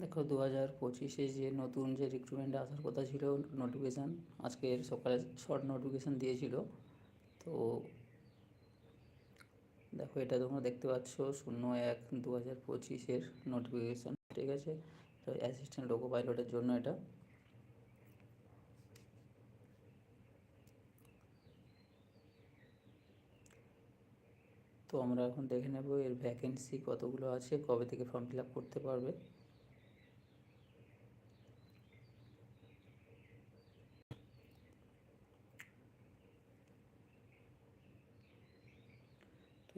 দেখো দু হাজার পঁচিশে যে নতুন যে রিক্রুটমেন্ট আসার কথা ছিল নোটিফিকেশান আজকের সকালে শর্ট নোটিফিকেশান দিয়েছিল। তো দেখো এটা তোমরা দেখতে পাচ্ছ, শূন্য এক দু হাজার পঁচিশের নোটিফিকেশান ঠিক আছে? অ্যাসিস্ট্যান্ট লোকো পাইলটের জন্য এটা। তো আমরা এখন দেখে নেব এর ভ্যাকেন্সি কতগুলো আছে, কবে থেকে ফর্ম ফিল আপ করতে পারবে।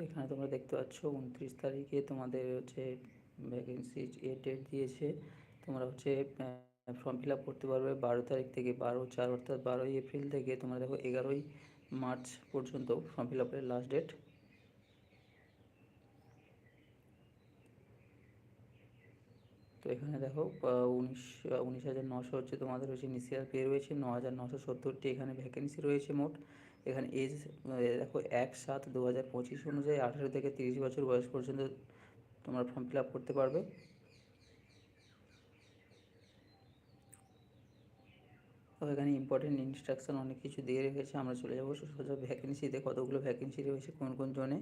এখানে তোমরা দেখতে পাচ্ছ উনত্রিশ তারিখে তোমাদের হচ্ছে ভ্যাকেন্সি এ ডেট দিয়েছে। তোমরা হচ্ছে ফর্ম ফিল আপ করতে পারবে বারো তারিখ থেকে বারো চার অর্থাৎ বারোই এপ্রিল থেকে। তোমরা দেখো এগারোই মার্চ পর্যন্ত ফর্ম ফিল আপের লাস্ট ডেট তো এখানে দেখো উনিশ উনিশ হাজার নশো হচ্ছে তোমাদের হচ্ছে ইনিশিয়াল পে রয়েছে। ন হাজার নশো সত্তরটি এখানে ভ্যাকেন্সি রয়েছে মোট। এখানে এজ দেখো এক সাত দু হাজার পঁচিশ অনুযায়ী আঠেরো থেকে তিরিশ বছর বয়স পর্যন্ত তোমরা ফর্ম ফিল আপ করতে পারবে। এখানে ইম্পর্টেন্ট ইনস্ট্রাকশন অনেক কিছু দিয়ে রেখেছে, আমরা চলে যাব। সোজা ভ্যাকেন্সিতে কতগুলো ভ্যাকেন্সি রয়েছে, কোন কোন জনে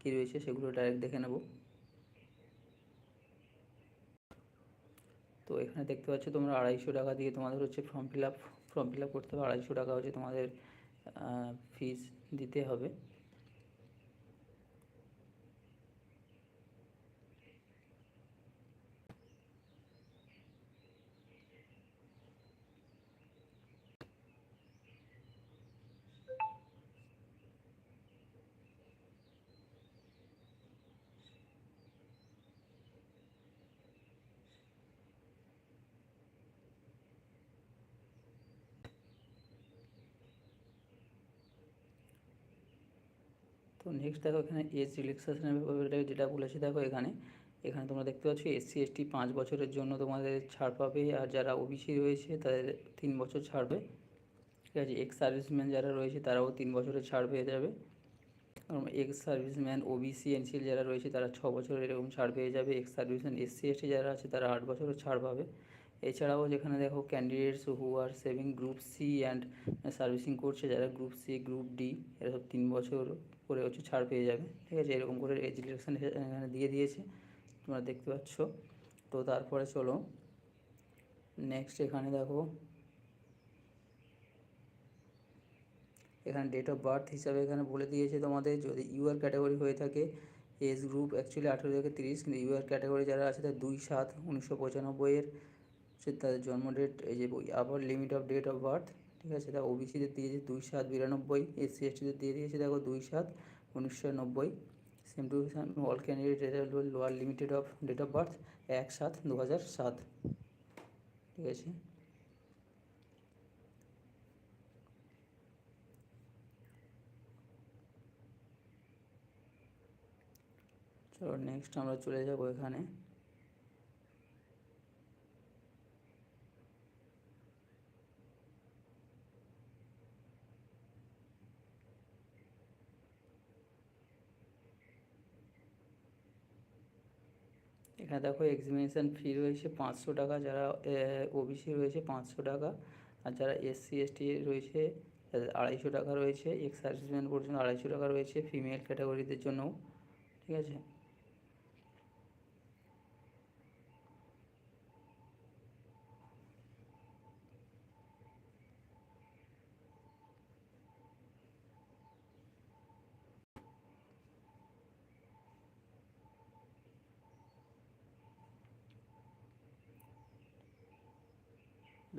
কী রয়েছে সেগুলো ডাইরেক্ট দেখে নেব। তো এখানে দেখতে পাচ্ছ তোমরা আড়াইশো টাকা দিয়ে তোমাদের হচ্ছে form fill up form fill up করতে হবে। আড়াইশো টাকা হচ্ছে তোমাদের ফিস দিতে হবে। তো নেক্সট দেখো এখানে এজ রিল্যাক্সেশনের ব্যাপারে যেটা বলেছে, দেখো এখানে। এখানে তোমরা দেখতে পাচ্ছ এসসি এসটি পাঁচ বছরের জন্য তোমাদের ছাড় পাবে, আর যারা ওবিসি রয়েছে তাদের তিন বছর ছাড়বে ঠিক আছে এক্স সার্ভিসম্যান যারা রয়েছে তারাও তিন বছরের ছাড় পেয়ে যাবে। কারণ এক্স সার্ভিসম্যান ওবিসি এনসিএল যারা রয়েছে তারা ছ বছরের এরকম ছাড় পেয়ে যাবে। এক্স সার্ভিসম্যান এসসি এসটি যারা আছে তারা আট বছরের ছাড় পাবে। এছাড়াও যেখানে দেখো candidates who are serving group C and servicing করছে, যারা গ্রুপ সি গ্রুপ ডি এরা সব তিন বছর করে হচ্ছে ছাড় পেয়ে যাবে। ঠিক আছে? এরকম করে এজ রিলেকশন এখানে দিয়ে দিয়েছে। তোমরা দেখতে পাচ্ছ। তো তারপরে চলো। নেক্সট এখানে দেখো। এখানে ডেট অফ বার্থ হিসাবে এখানে বলে দিয়েছে তোমাদের। যদি ইউআর ক্যাটাগরি হয়ে থাকে এজ গ্রুপ অ্যাকচুয়ালি আঠেরো থেকে তিরিশ, কিন্তু ইউআর ক্যাটাগরি যারা আছে তার দুই সাত, উনিশশো পঁচানব্বইয়ের তাদের জন্ম ডেট এই যে আবার limit of date of birth ঠিক আছে? তা ওবিসিদের দিয়েছে দুই সাত বিরানব্বই এসসি এসটিদের দিয়ে দিয়েছে দেখো দুই সাত উনিশশো নব্বই। Same to all candidate lower limited of date of birth এক সাত দু হাজার সাত। ঠিক আছে? চলো নেক্সট আমরা চলে যাব এখানে। এখানে দেখো এক্সামিনেশান ফি রয়েছে পাঁচশো টাকা, যারা ওবিসি রয়েছে পাঁচশো টাকা, আর যারা এসসি এসটি রয়েছে আড়াইশো টাকা রয়েছে এক্স সার্ভিসম্যান পর্যন্ত আড়াইশো টাকা রয়েছে ফিমেল ক্যাটাগরিদের জন্যও, ঠিক আছে?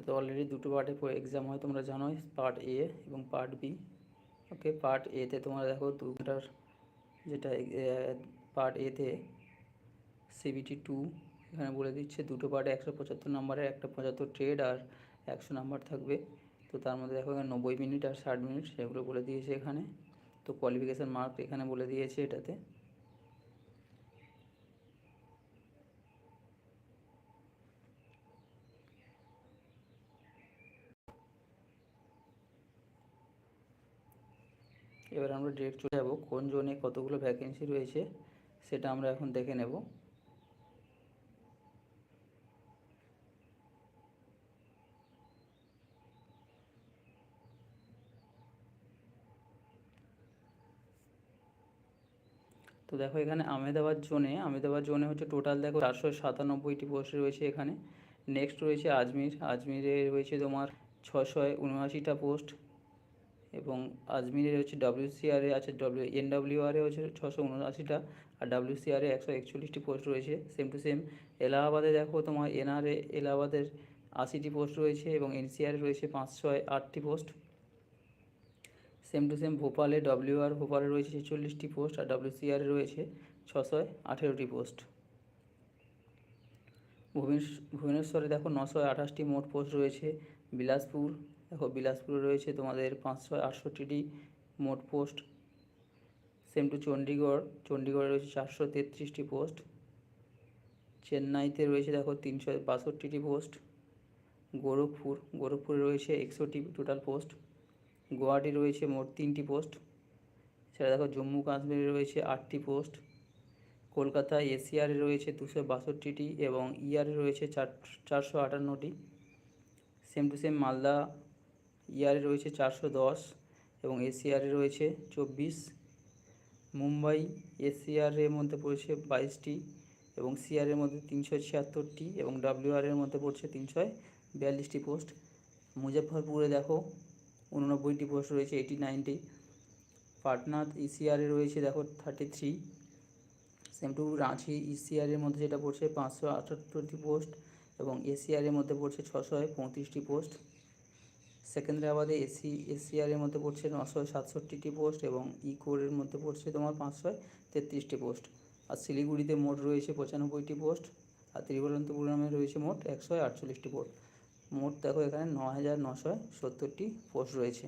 তো অলরেডি দুটো পার্টে এক্সাম হয়, তোমরা জানোই পার্ট এ এবং পার্ট বি ওকে পার্ট এতে তোমরা দেখো দু ঘণ্টার যেটা পার্ট এতে সিবিটি টু এখানে বলে দিচ্ছে দুটো পার্টে একশো পঁচাত্তর নম্বরের একটা পঁচাত্তর ট্রেড আর একশো নাম্বার থাকবে। তো তার মধ্যে দেখো এখানে নব্বই মিনিট আর ষাট মিনিট সেগুলো বলে দিয়েছে এখানে। তো কোয়ালিফিকেশান মার্ক এখানে বলে দিয়েছে এটাতে। এবার আমরা ডিরেক্ট চলে যাব, কোন জোনে কতগুলো ভ্যাকেন্সি রয়েছে, সেটা আমরা এখন দেখে নেব। তো দেখো এখানে আমেদাবাদ জোনে আমেদাবাদ জোনে হচ্ছে টোটাল দেখো চারশো সাতানব্বইটি পোস্ট রয়েছে এখানে। নেক্সট রয়েছে আজমির, আজমিরে রয়েছে তোমার ছশো উনআশিটা পোস্ট এবং আজমিরে হচ্ছে ডাব্লিউসিআরে আছে ডব্লিউ এনডাব্লিউআরে হচ্ছে ছশো উনআশিটা আর ডাব্লিউসিআরে একশো একচল্লিশটি পোস্ট রয়েছে সেম টু সেম এলাহাবাদে দেখো তোমার এনআরএ এলাহাবাদের আশিটি পোস্ট রয়েছে এবং এনসিআরে রয়েছে পাঁচশো আটটি পোস্ট। সেম টু সেম ভোপালে ডব্লিউআর ভোপালে রয়েছে ছেচল্লিশটি পোস্ট আর ডাব্লিউসিআরে রয়েছে ছশো আঠেরোটি পোস্ট। ভুবনেশ্বরে দেখো নশো আঠাশটি মোট পোস্ট রয়েছে, বিলাসপুর দেখো বিলাসপুরে রয়েছে তোমাদের পাঁচশো আটষট্টিটি মোট পোস্ট সেম টু চণ্ডীগড় চণ্ডীগড়ে রয়েছে চারশো তেত্রিশটি পোস্ট, চেন্নাইতে রয়েছে দেখো তিনশো বাষট্টিটি পোস্ট, গোরখপুর, গোরখপুরে রয়েছে একশোটি টোটাল পোস্ট, গুয়াহাটি রয়েছে মোট তিনটি পোস্ট সেটা দেখো জম্মু কাশ্মীরে রয়েছে আটটি পোস্ট, কলকাতা এসিআরে রয়েছে দুশো বাষট্টিটি এবং ইয়ারে রয়েছে চার, চারশো আটান্নটি সেম টু সেম মালদা ইয়ারে রয়েছে চারশো দশ এবং এসিআরে রয়েছে চব্বিশ। মুম্বাই এসিআরের মধ্যে পড়েছে বাইশটি এবং সিআরের মধ্যে তিনশো ছিয়াত্তরটি এবং ডাব্লিউআরের মধ্যে পড়ছে তিনশো বিয়াল্লিশটি পোস্ট। মুজফ্ফরপুরে দেখো উননব্বইটি পোস্ট রয়েছে এইটি নাইনটি পাটনা ইসিআরে রয়েছে দেখো thirty three same to Ranchi ইসিআরের মধ্যে যেটা পড়ছে পাঁচশো আটাত্তরটি পোস্ট এবং এসিআরের মধ্যে পড়ছে ছশো পঁয়ত্রিশটি পোস্ট। সেকেন্দ্রাবাদে এসি এসিআরের মধ্যে পড়ছে নশো সাতষট্টিটি পোস্ট এবং ইকোরের মধ্যে পড়ছে তোমার পাঁচশো তেত্রিশটি পোস্ট। আর শিলিগুড়িতে মোট রয়েছে পঁচানব্বইটি পোস্ট, আর তিরুবনন্তপুরমে রয়েছে মোট একশো আটচল্লিশটি পোস্ট। মোট দেখো এখানে ন হাজার নশো সত্তরটি পোস্ট রয়েছে।